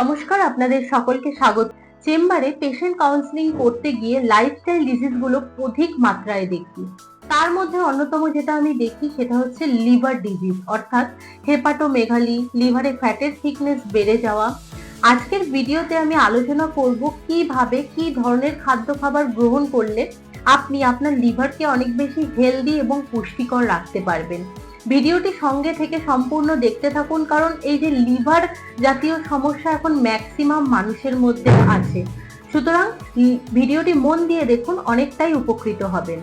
নমস্কার, আপনাদের সকলকে স্বাগত। চেম্বারে পেশেন্ট কাউন্সিলিং করতে গিয়ে লাইফস্টাইল ডিজিজগুলো অধিক মাত্রায় দেখি। তার মধ্যে অন্যতম যেটা আমি দেখি সেটা হচ্ছে লিভার ডিজিজ অর্থাৎ হেপাটোমেগালি লিভারে ফ্যাটের থিকনেস বেড়ে যাওয়া। আজকের ভিডিওতে আমি আলোচনা করব কীভাবে, কি ধরনের খাদ্য খাবার গ্রহণ করলে আপনি আপনার লিভারকে অনেক বেশি হেলদি এবং পুষ্টিকর রাখতে পারবেন। ভিডিওটি সঙ্গে থেকে সম্পূর্ণ দেখতে থাকুন, কারণ এই যে লিভার জাতীয় সমস্যা এখন ম্যাক্সিমাম মানুষের মধ্যে আছে। সুতরাং ভিডিওটি মন দিয়ে দেখুন, অনেকটাই উপকৃত হবেন।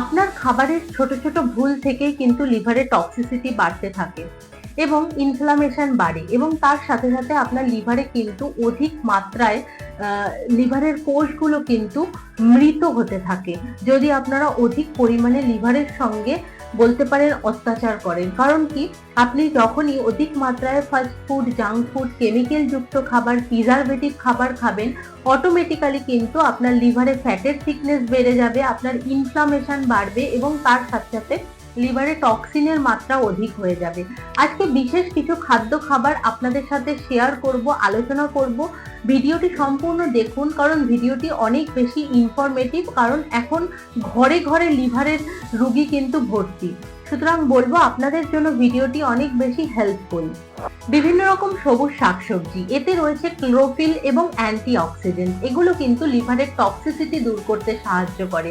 আপনার খাবারের ছোট ছোট ভুল থেকেই কিন্তু লিভারে টক্সিসিটি বাড়তে থাকে। এবং ইনফ্লামেশন বাড়ে এবং তার সাথে সাথে আপনার লিভারে কিন্তু অধিক মাত্রায় লিভারের কোষগুলো কিন্তু মৃত হতে থাকে। যদি আপনারা অধিক পরিমাণে লিভারের সঙ্গে বলতে পারেন অত্যাচার করেন। কারণ কি? আপনি যখনই অধিক মাত্রায় fast food junk food chemical যুক্ত খাবার প্রিজারভেটিভ খাবার খাবেন অটোমেটিক্যালি কিন্তু আপনার লিভারে ফ্যাটের থিকনেস বেড়ে যাবে, আপনার ইনফ্লামেশন বাড়বে এবং তার সাথে সাথে লিভারে টক্সিনের মাত্রা অধিক হয়ে যাবে। আজকে বিশেষ কিছু খাদ্য খাবার আপনাদের সাথে শেয়ার করব, আলোচনা করব। ভিডিওটি সম্পূর্ণ দেখুন, কারণ ভিডিওটি অনেক বেশি ইনফরমেটিভ কারণ এখন ঘরে ঘরে লিভারের রুগী কিন্তু ভর্তি। সুতরাং বলব, আপনাদের জন্য ভিডিওটি অনেক বেশি হেল্পফুল বিভিন্ন রকম সবুজ শাকসবজি, এতে রয়েছে ক্লোরোফিল এবং অ্যান্টি অক্সিডেন্ট এগুলো কিন্তু লিভারের টক্সিসিটি দূর করতে সাহায্য করে।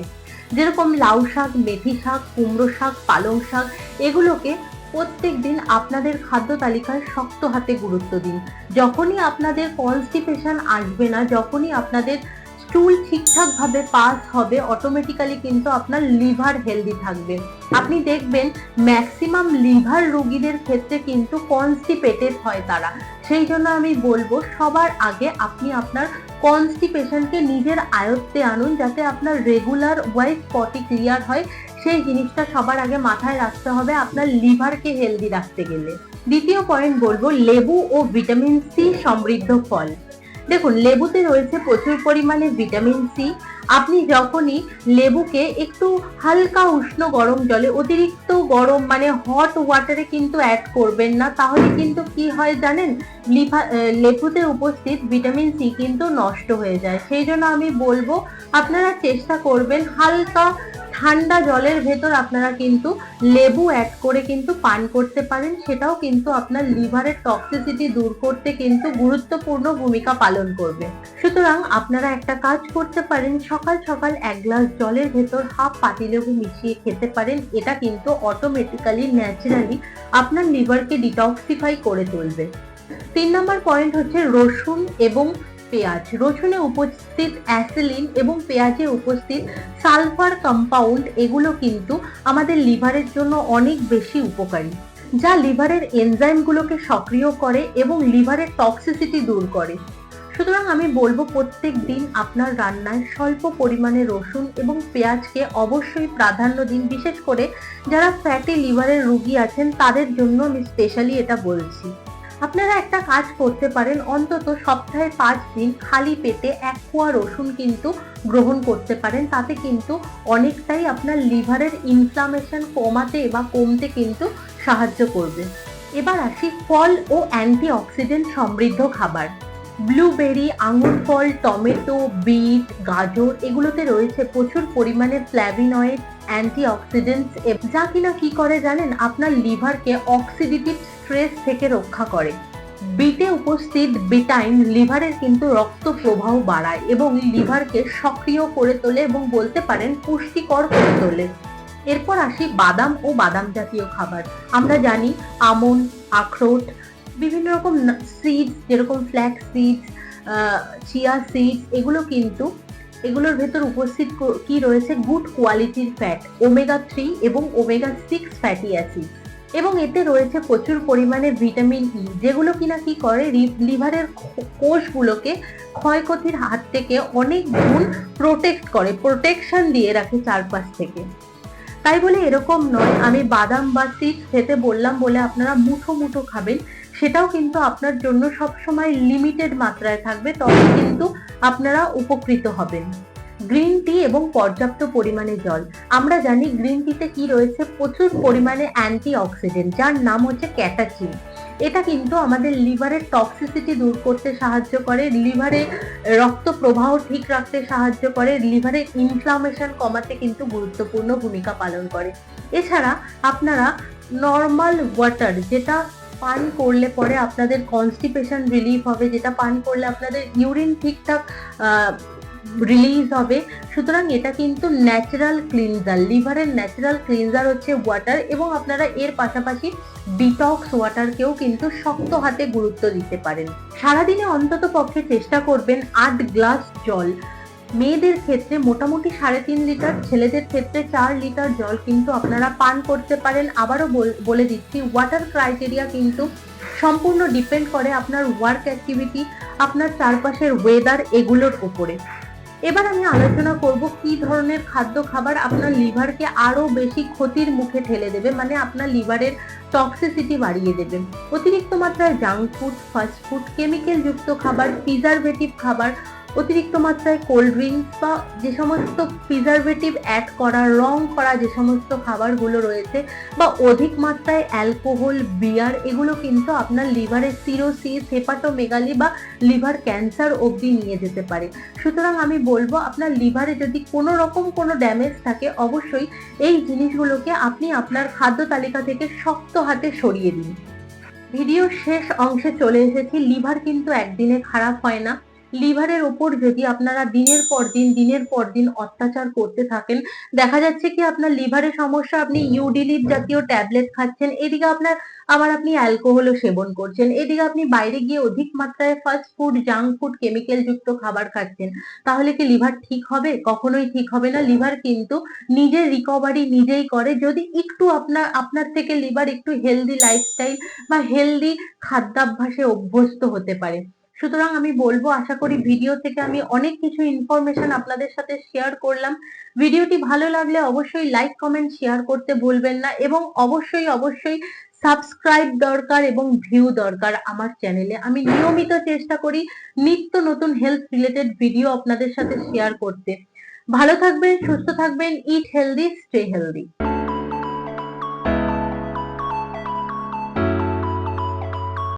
যেরকম লাউ শাক, মেথি শাক, কুমড়ো শাক, পালং শাক, এগুলোকে প্রত্যেক দিন আপনাদের খাদ্য তালিকায় শক্ত হাতে গুরুত্ব দিন। যখনই আপনাদের কনস্টিপেশন আসবে না, যখনই আপনাদের স্টুল ঠিকঠাকভাবে পাস হবে অটোমেটিক্যালি কিন্তু আপনার লিভার হেলদি থাকবে। আপনি দেখবেন ম্যাক্সিমাম লিভার রোগীদের ক্ষেত্রে কিন্তু কনস্টিপেটেড হয় তারা। সেই জন্য আমি বলব, সবার আগে আপনি আপনার কনস্টিপেশনকে নিজের আয়ত্তে আনুন, যাতে আপনার রেগুলার ওয়াইজ পটি ক্লিয়ার হয়। সেই জিনিসটা সবার আগে মাথায় রাখতে হবে, আপনার লিভারকে হেলদি রাখতে গেলে। দ্বিতীয় পয়েন্ট বলব, লেবু ও ভিটামিন সি সমৃদ্ধ ফল। দেখুন, লেবুতে রয়েছে প্রচুর পরিমাণে ভিটামিন সি আপনি যখনই লেবুকে একটু হালকা উষ্ণ গরম জলে, অতিরিক্ত গরম মানে হট ওয়াটারে কিন্তু অ্যাড করবেন না, তাহলে কিন্তু কি হয় জানেন? লিভার লেবুতে উপস্থিত ভিটামিন সি কিন্তু নষ্ট হয়ে যায়। সেই জন্য আমি বলব, আপনারা চেষ্টা করবেন হালকা ঠান্ডা জলের ভেতর আপনারা কিন্তু লেবু অ্যাড করে কিন্তু পান করতে পারেন। সেটাও কিন্তু আপনার লিভারের টক্সিসিটি দূর করতে কিন্তু গুরুত্বপূর্ণ ভূমিকা পালন করবে। সুতরাং আপনারা একটা কাজ করতে পারেন, সকাল সকাল এক গ্লাস জলের ভেতর হাফ পাতিলেবু মিশিয়ে খেতে পারেন। এটা কিন্তু অটোমেটিক্যালি ন্যাচারালি আপনার লিভারকে ডিটক্সিফাই করে তুলবে। তিন নম্বর পয়েন্ট হচ্ছে রসুন এবং পেঁয়াজ, রসুনে উপস্থিত অ্যাসিলিন এবং পেঁয়াজে উপস্থিত সালফার কম্পাউন্ড, এগুলো কিন্তু আমাদের লিভারের জন্য অনেক বেশি উপকারী, যা লিভারের এনজাইমগুলোকে সক্রিয় করে এবং লিভারের টক্সিসিটি দূর করে। সুতরাং আমি বলব প্রত্যেক দিন আপনার রান্নায় স্বল্প পরিমাণে রসুন এবং পেঁয়াজকে অবশ্যই প্রাধান্য দিন, বিশেষ করে যারা ফ্যাটি লিভারের রুগী আছেন, তাদের জন্য আমি স্পেশালি এটা বলছি। আপনারা একটা কাজ করতে পারেন, অন্তত সপ্তাহে পাঁচ দিন খালি পেটে এক কোয়া রসুন কিন্তু গ্রহণ করতে পারেন। তাতে কিন্তু অনেকটাই আপনার লিভারের ইনফ্লামেশন কমাতে বা কমতে কিন্তু সাহায্য করবে। এবার আসি ফল ও অ্যান্টি অক্সিডেন্ট সমৃদ্ধ খাবার। ব্লুবেরি, আঙুর ফল, টমেটো, বিট, গাজর এগুলোতে রয়েছে প্রচুর পরিমাণে ফ্ল্যাভিনয়েড অ্যান্টি অক্সিডেন্টস যা কিনা কি করে জানেন? আপনার লিভারকে অক্সিডেটিভ স্ট্রেস থেকে রক্ষা করে। বিটে উপস্থিত বিটাইন লিভারের কিন্তু রক্ত প্রবাহ বাড়ায় এবং লিভারকে সক্রিয় করে তোলে এবং বলতে পারেন পুষ্টিকর করে তোলে। এরপর আসি বাদাম ও বাদাম জাতীয় খাবার। আমরা জানি আমন্ড আখরোট, বিভিন্ন রকম সিডস যেরকম ফ্ল্যাক্স সিডস চিয়া সিডস এগুলো কিন্তু, এগুলোর ভেতর উপস্থিত কো- কি রয়েছে? গুড কোয়ালিটির ফ্যাট ওমেগা থ্রি এবং ওমেগা সিক্স ফ্যাটি অ্যাসিড এবং এতে রয়েছে প্রচুর পরিমাণে ভিটামিন ই যেগুলো কিনা কি করে লিভারের কোষগুলোকে ক্ষয়ক্ষতির হাত থেকে অনেক গুণ প্রোটেক্ট করে প্রোটেকশন দিয়ে রাখে চারপাশ থেকে। তাই বলে এরকম নয়, আমি বাদাম বা সিডস খেতে বললাম বলে আপনারা মুঠো মুঠো খাবেন, সেটাও কিন্তু আপনার জন্য সবসময় লিমিটেড মাত্রায় থাকবে, তবে কিন্তু আপনারা উপকৃত হবেন। গ্রিন টি এবং পর্যাপ্ত পরিমাণে জল। আমরা জানি গ্রিন টিতে কি রয়েছে? প্রচুর পরিমাণে অ্যান্টি অক্সিডেন্ট যার নাম হচ্ছে ক্যাটাচিন। এটা কিন্তু আমাদের লিভারের টক্সিসিটি দূর করতে সাহায্য করে, লিভারে রক্ত প্রবাহ ঠিক রাখতে সাহায্য করে লিভারের ইনফ্লামেশন কমাতে কিন্তু গুরুত্বপূর্ণ ভূমিকা পালন করে। এছাড়া আপনারা নর্মাল ওয়াটার যেটা পান করলে পরে আপনাদের কনস্টিপেশন রিলিফ হবে, যেটা পান করলে আপনাদের ইউরিন ঠিকঠাক রিলিজ হবে। সুতরাং এটা কিন্তু ন্যাচারাল ক্লিনজার লিভারের ন্যাচারাল ক্লিনজার হচ্ছে ওয়াটার এবং আপনারা এর পাশাপাশি ডিটক্স ওয়াটারকেও কিন্তু শক্ত হাতে গুরুত্ব দিতে পারেন। সারাদিনে অন্তত পক্ষে চেষ্টা করবেন আট গ্লাস জল। মেয়েদের ক্ষেত্রে মোটামুটি সাড়ে তিন লিটার, ছেলেদের ক্ষেত্রে চার লিটার জল কিন্তু আপনারা পান করতে পারেন। আবারও বল- দিচ্ছি ওয়াটার ক্রাইটেরিয়া কিন্তু সম্পূর্ণ ডিপেন্ড করে আপনার ওয়ার্ক অ্যাক্টিভিটি আপনার চারপাশের ওয়েদার এগুলোর উপরে। এবার আমি আলোচনা করব কি ধরনের খাদ্য খাবার আপনার লিভারকে আরও বেশি ক্ষতির মুখে ঠেলে দেবে মানে আপনার লিভারের টক্সিসিটি বাড়িয়ে দেবে। অতিরিক্ত মাত্রায় junk food fast food chemical যুক্ত খাবার প্রিজারভেটিভ খাবার অতিরিক্ত মাত্রায় কোল্ড ড্রিঙ্কস বা যে সমস্ত প্রিজারভেটিভ অ্যাড করা রং করা যে সমস্ত খাবারগুলো রয়েছে বা অধিক মাত্রায় অ্যালকোহল বিয়ার এগুলো কিন্তু আপনার লিভারের সিরোসিস হেপাটোমেগালি বা লিভার ক্যান্সার অবধি নিয়ে যেতে পারে। সুতরাং আমি বলব, আপনার লিভারে যদি কোনো রকম কোনো ড্যামেজ থাকে, অবশ্যই এই জিনিসগুলোকে আপনি আপনার খাদ্য তালিকা থেকে শক্ত হাতে সরিয়ে দিন। ভিডিও শেষ অংশে চলে এসেছি। লিভার কিন্তু একদিনে খারাপ হয় না। লিভারের ওপর যদি আপনারা দিনের পর দিন দিনের পর দিন অত্যাচার করতে থাকেন দেখা যাচ্ছে কি আপনার লিভারের সমস্যা আপনি ইউডিলিভ জাতীয় ট্যাবলেট খাচ্ছেন এদিকে আপনার আবার আপনি অ্যালকোহলও সেবন করছেন এদিকে আপনি বাইরে গিয়ে অধিক মাত্রায় fast food junk food chemical যুক্ত খাবার খাচ্ছেন তাহলে কি লিভার ঠিক হবে? কখনোই ঠিক হবে না। লিভার কিন্তু নিজের রিকভারি নিজেই করে। যদি একটু আপনার আপনার থেকে লিভার একটু হেলদি লাইফস্টাইল বা হেলদি খাদ্যাভ্যাসে অভ্যস্ত হতে পারে। সুতরাং আমি বলব আশা করি ভিডিও থেকে আমি অনেক কিছু ইনফরমেশন আপনাদের সাথে শেয়ার করলাম। ভিডিওটি ভালো লাগলে অবশ্যই লাইক কমেন্ট শেয়ার করতে ভুলবেন না এবং অবশ্যই অবশ্যই সাবস্ক্রাইব দরকার এবং ভিউ দরকার আমার চ্যানেলে আমি নিয়মিত চেষ্টা করি নিত্য নতুন হেলথ রিলেটেড ভিডিও আপনাদের সাথে শেয়ার করতে। ভালো থাকবেন সুস্থ থাকবেন ইট হেলদি স্টে হেলদি